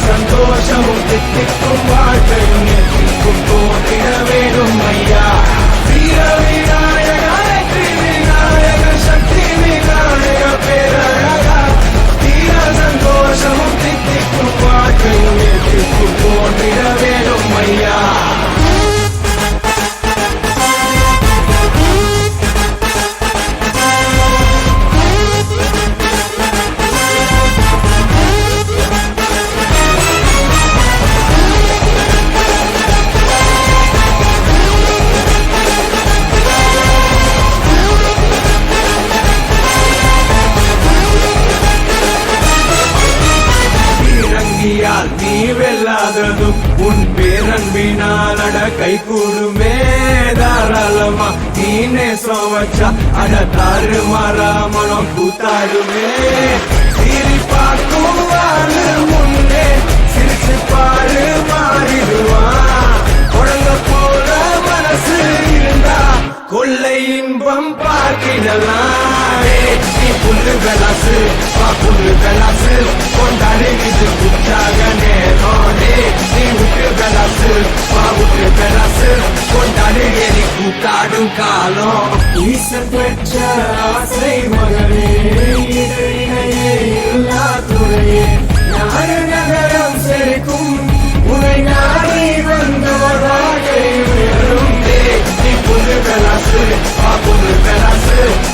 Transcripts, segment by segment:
സന്തോഷവും തെറ്റിക്കും വാഴ്ത്തയും கை கூடுமே தாராளமா நீனே சோவச்சா. அட தாறு மாறா மனம் கூத்தாடுமே கொள்ளை இன்பம் பார்க்கிடலாமே. நீ புல்லு கலாசு பா புல்லு கலாசு கொண்டாடுகிறது புத்தாக நேரோடே நீ உட்டு கலாசு பா உட்டு கலாசு கொண்டாடுகிறது கூத்தாடும் காலம். ஈச பெற்ற ஆசை மகனே.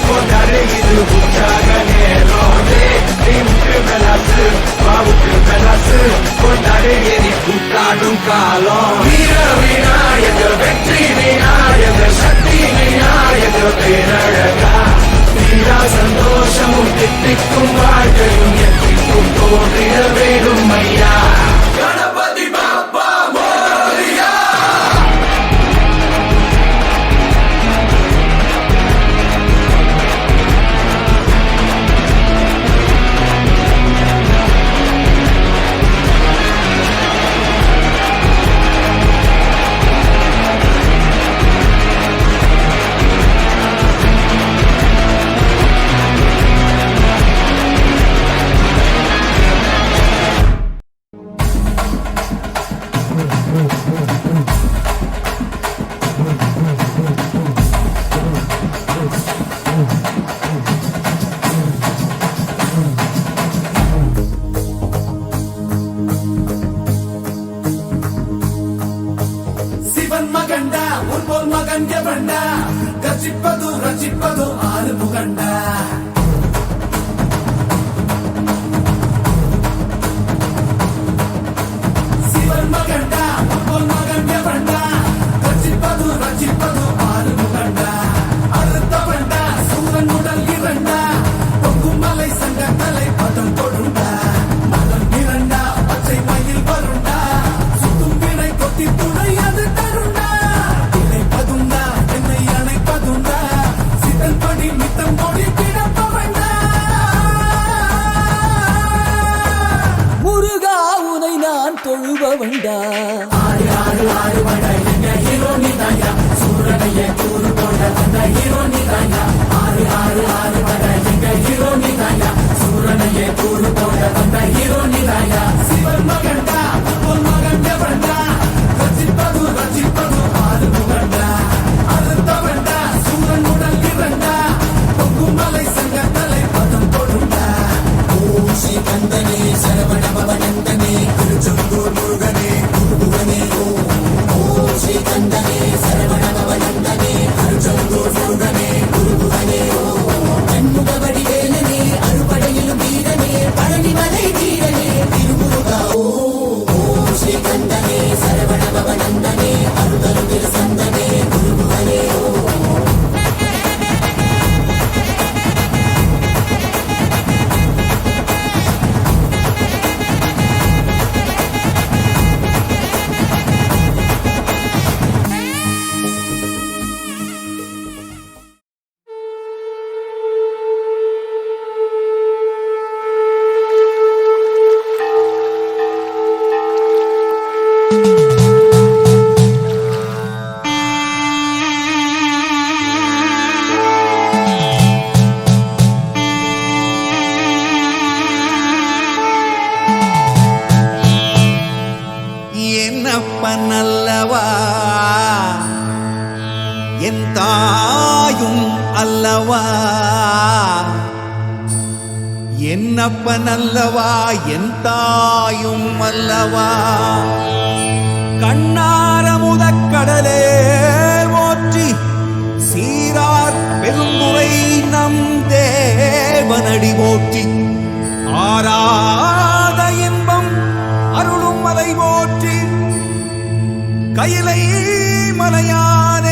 கொண்டாடுகிறது உற்சாக நேரோதே நின்று வெலாசு பாவுக்கு வெலாசு கொண்டாடுகிறி கூட்டாடும் காலம் வீர விநாயக வெற்றி விநாயக சக்தி விநாயக பேரழகா சந்தோஷமும் திட்டிக்கும் வாழ்க்கையும் என் தாயும் அல்லவா? கண்ணார முதக்கடலே ஓற்றி சீரார் பெருந்துரை நம் தேவனடி ஓற்றி ஆராத இன்பம் அருளும் மலை ஓற்றி கையிலை மலையானே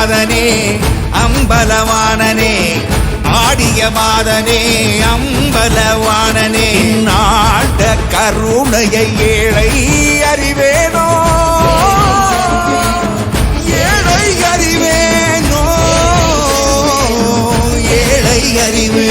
மாதனே அம்பலவானனே ஆடிய மாதனே அம்பலவானனே நாட்ட கருணையை ஏழை அறிவேனோ? ஏழை அறிவேனோ? ஏழை அறிவே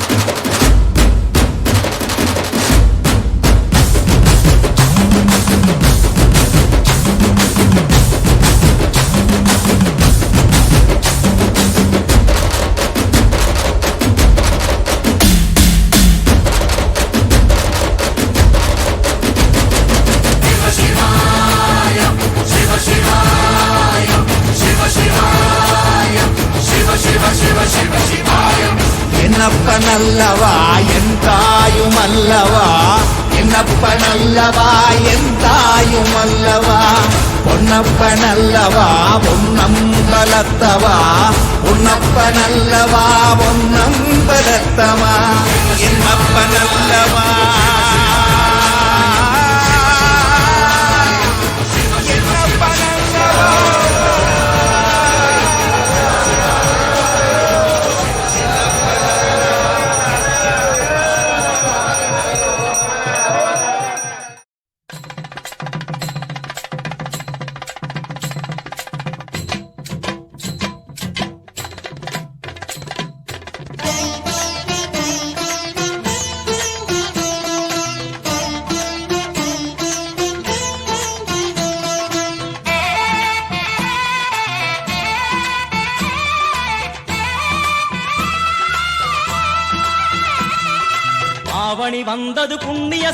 பொன்னப்பன் அல்லவா பொன்னம்பலத்தவா பொன்னப்பன் அல்லவா பொன்னம்பலத்தவா என்னப்பன் என் தாயும் அல்லவா என்னப்பன் அல்லவா என் தாயும் அல்லவா பொன்னப்பன் அல்லவா பொன்னம்பலத்தவா பொன்னப்பன் அல்லவா பொன்னம்பலத்தவா என்னப்பன்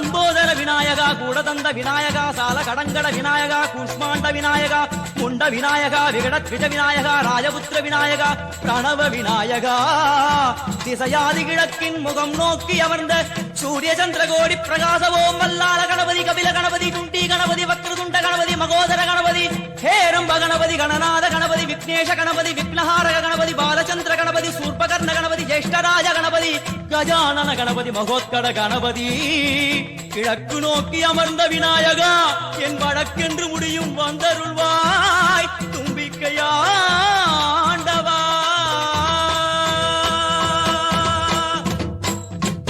லம்போதர விநாயகா கூடதந்த விநாயகா சால கடங்கட விநாயகா கூஷ்மாண்ட விநாயகா முண்ட விநாயகா விகடத்விஜ விநாயகா ராஜபுத்திர விநாயகா பிரணவ விநாயகா. திசையாதி கிழக்கின் முகம் நோக்கி அமர்ந்த சூரிய சந்திரகோடி பிரகாச ஓம் வல்லாள கணபதி கபில கணபதி குண்டி கணபதி வக்ரதுண்ட கணபதி மகோதர கணபதி ஹேரம்ப கணபதி கணநாத கணபதி விக்னேஷ கணபதி விக்னஹாரக கணபதி பாலச்சந்திர கணபதி சூ ராஜ கணபதி கஜானன கணபதி மகோத்கட கணபதி. கிழக்கு நோக்கி அமர்ந்த விநாயகா என் வழக்கென்று முடியும் வந்தருள்வாய். தும்பிக்கையாண்டவா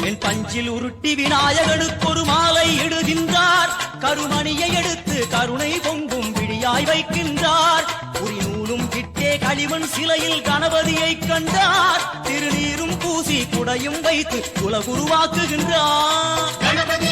என் பஞ்சில் உருட்டி விநாயகனுக்கு ஒரு மாலை இடுகின்றார். கருமணியை எடுத்து கருணை பொங்கும் விழியாய் வைக்கின்றார். கிட்டே சிலையில் கணபதியை கண்டார். திருநீரும் பூசி குடையும் வைத்து குலகுருவாக்குகின்றார். கணபதி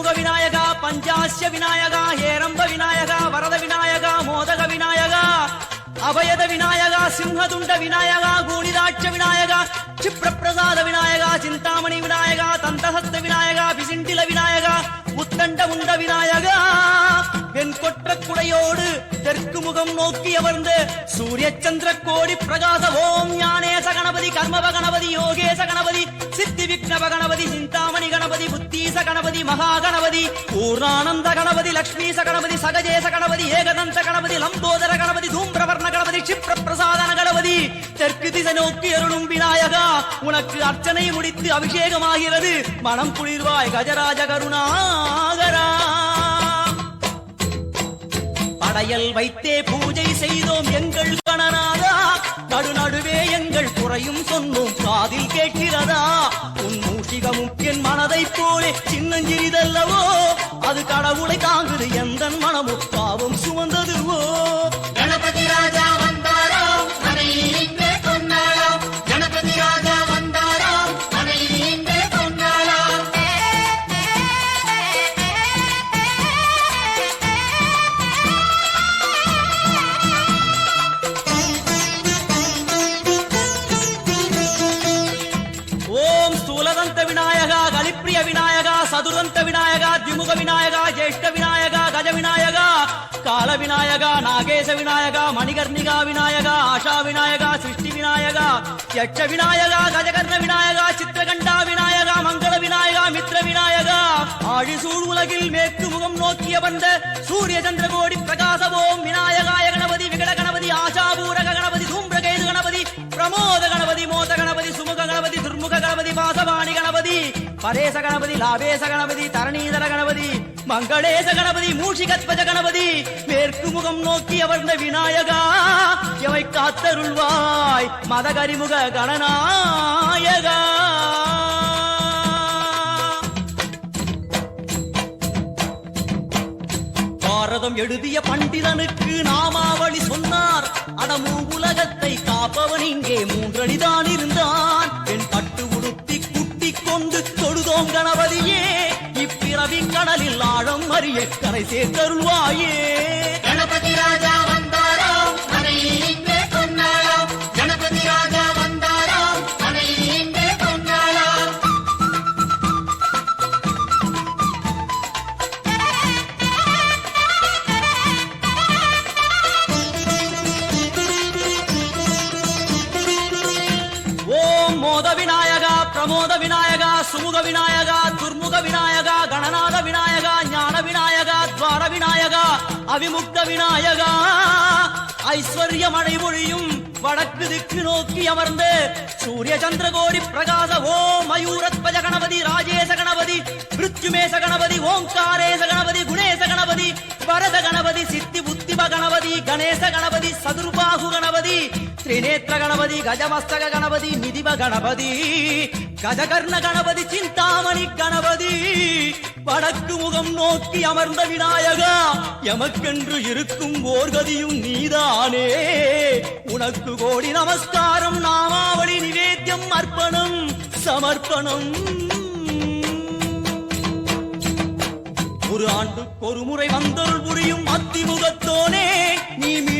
விநாயகா திரிமுக விநாயகா பஞ்சாஸ்ய விநாயகா ஹேரம்ப అభయద వినాయక సింహదుండ వినాయక గూణిరాక్ష వినాయక క్షిప్రప్రసాద వినాయక చింతామణి వినాయక తంతహస్త వినాయక విసింటిల వినాయక உத்தண்ட உண்ட விநாயகா. என் கொற்ற குடையோடு தெற்கு முகம் நோக்கி அமர்ந்து சூரிய சந்திர கோடி பிரகாச ஓம் ஞானேச கணபதி கர்மப கணபதி யோகேச கணபதி சித்தி விக்னப கணபதி சிந்தாமணி கணபதி புத்தீச கணபதி மகா கணபதி பூர்ணானந்த கணபதி லக்ஷ்மீச கணபதி சகஜேச கணபதி ஏகதந்த லம்போதர கணபதி தூம்பிரவர்ண கணபதி கஷிப்ர பிரசாதன கணபதி தெற்கு திசை நோக்கி அருளும் விநாயகா உனக்கு அர்ச்சனை முடித்து அபிஷேகமாகிறது மனம் குளிர்வாய் கஜராஜ கருணாகரா படையல் வைத்தே பூஜை செய்தோம் எங்கள் கணநாதா நடுநடுவே எங்கள் குறையும் சொன்னோம். காதில் கேட்கிறதா? உன் மூஷிகமும் என் மனதை போலே சின்னஞ்சிறிதல்லவோ? அது கடவுளை தாங்குது எந்த மனமும். பாவம் சுமந்ததுவோ? விநாயகா விநாயகா மணிகர்ணிகா விநாயகா ஆஷா விநாயகா சிருஷ்டி விநாயகா யட்ச விநாயகா கஜகர்ண விநாயகா சித்திரகண்டா விநாயகா மங்கள விநாயகா மித்ர விநாயகா. ஆழிசூழ் உலகில் மேற்கு முகம் நோக்கிய வந்த சூரிய சந்திரகோடி பிரகாச ஓம் விநாயகாய கணபதி விகட கணபதி ஆஷாபூரக கணபதி தூம்பிரகேது கணபதி பிரமோத கணபதி மோத கணபதி சுமுக கணபதி துர்முக கணபதி பாசவாணி கணபதி பரேச கணபதி லாபேச கணபதி தரணீதர கணபதி மங்களேச கணபதி மூஷிகத்வஜ கணபதி மேற்கு முகம் நோக்கி அமர்ந்த விநாயகா எவை காத்தருள்வாய் மதகரிமுக கணநாயகா. பாரதம் எழுதிய பண்டிதனுக்கு நாமாவளி சொன்னார். அடமு உலகத்தை காப்பவன் இங்கே மூன்றடிதான் இருந்தான். என் பட்டு உடுத்தி குட்டி கொண்டு தொழுதோம் கணபதியே. கடலில் ஆழம் அறிய கரை சேர்த்தருள்வாயே. கணபதி ராஜா பொன்னாளாம் கணபதி ராஜா இன்றே பொன்னாளாம் பிரமோத விநாயகா சுமுக விநாயகா துர்முக விநாயகா கணநாத விநாயகா ஞான விநாயகா துவார விநாயகா அவிமுக்த விநாயகா ஐஸ்வர்ய மழை பொழியும் வடக்கு திக்கு நோக்கி அமர்ந்து சூரிய சந்திர சந்திரகோடி பிரகாச ஓம் மயூரத்வஜ கணபதி ராஜேச கணபதி மிருத்யுமேச கணபதி ஓங்காரேச கணபதி குணேச கணபதி வரத கணபதி சித்தி புத்திம கணபதி கணேச கணபதி சதுர்பாகு கணபதி திரிநேத்திர கணபதி கஜமஸ்தக கணபதி நிதிவ கணபதி. கஜகர்ண கணபதி சிந்தாமணி கணபதி. வடக்கு முகம் நோக்கி அமர்ந்த விநாயகா எமக்கென்று இருக்கும் ஓர்கதியும் நீதானே. உனக்கு கோடி நமஸ்காரம் நாமாவளி நிவேத்தியம் அர்ப்பணம் சமர்ப்பணம். ஒரு ஆண்டுக்கு ஒரு முறை வந்தருள் புரியும் அத்திமுகத்தோனே நீ மீண்டும்